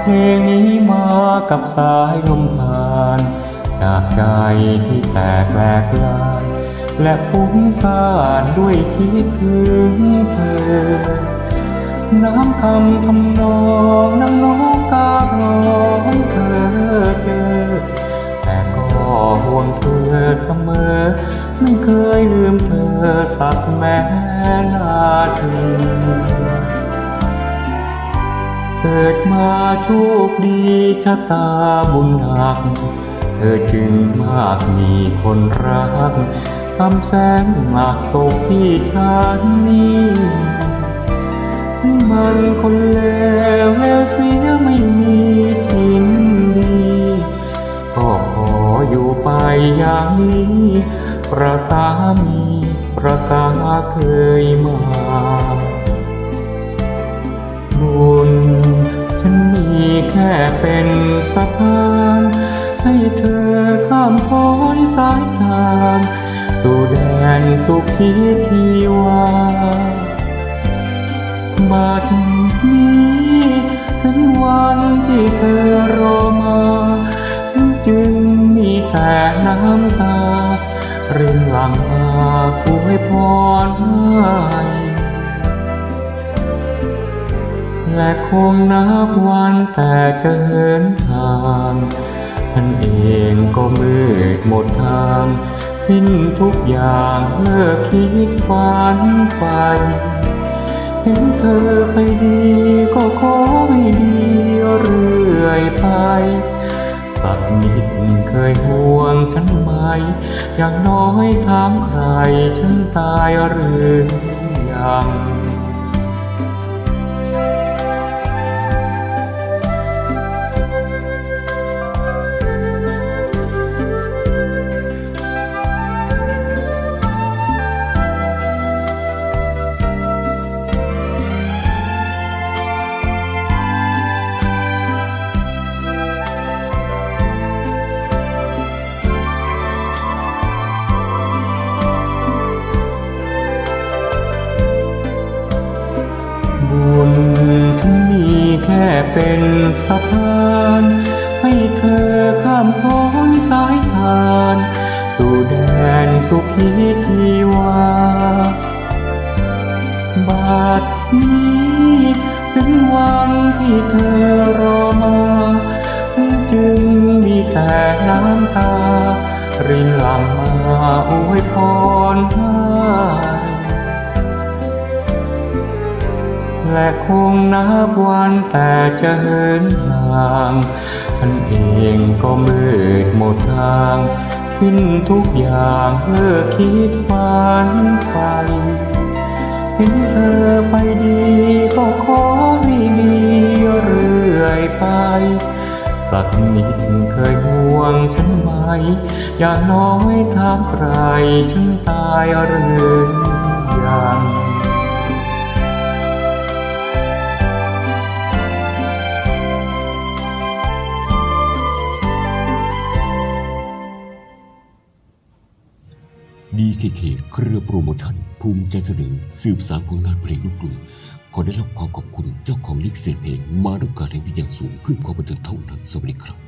เพลงนี้มากับสายลมผ่าน จากใจที่แตกแหลกลาย และฟุ้งซ่านด้วยคิดถึงเธอ น้ำคำทำนองน้ำน้องการ้องเธอเจอ แต่ก็ห่วงเธอเสมอ ไม่เคยลืมเธอสักแม้นาที เกิดมาโชคดีชะตาบุญหัก เธอจึงมากมีคนรักคำแสงหมากตกที่ฉันนี้มันคนเลวแล้วเสียไม่มีชิ้นดี ก็ขออยู่ไปอย่างนี้ ประสามีประสาเคยมา ค่เป็นสะพานให้เธอข้ามพ้นสายทาสู่แดนสุขที่ทีวาบัดนี้ถึงวันที่เธอรอมาจึงมีแต่น้ำตารินหลังมาอวยพรให้ และคงนับวันแต่จะเหินทางฉันเองก็มืดหมดทาง สิ้นทุกอย่างเลิกคิดฝันไป เห็นเธอไปดีก็ขอให้ดีเรื่อยไปสักนิดเคยห่วงฉันไหม อย่างน้อยถามใครฉันตายหรือยัง เป็นสะพาน ให้เธอข้ามพ้นสายทาน สู่แดนสุขีทีวาบาดนี้ถึงวันที่เธอรอมาจึงมีแต่น้ำตารินหลั่งมาอวยพร คงนับวันแต่จะเหินห่างฉันเองก็มืดหมดทาง สิ้นทุกอย่างเลิกคิดฝันไปเห็นเธอไปดีก็ขอให้ดีเรื่อยไป สักนิดเคยห่วงฉันไหม อย่าน้อยถามใครฉันตายหรือยัง BKK เครือโปรโมชั่นภูมิใจเสนอสืบสานผลงานเพลงลูกกรุงขอได้รับความขอบคุณเจ้าของลิขสิทธิ์เพลงมาด้วยการแห่งที่อย่างสูงเพื่อความบันเทิงเท่านั้นสวัสดีครับ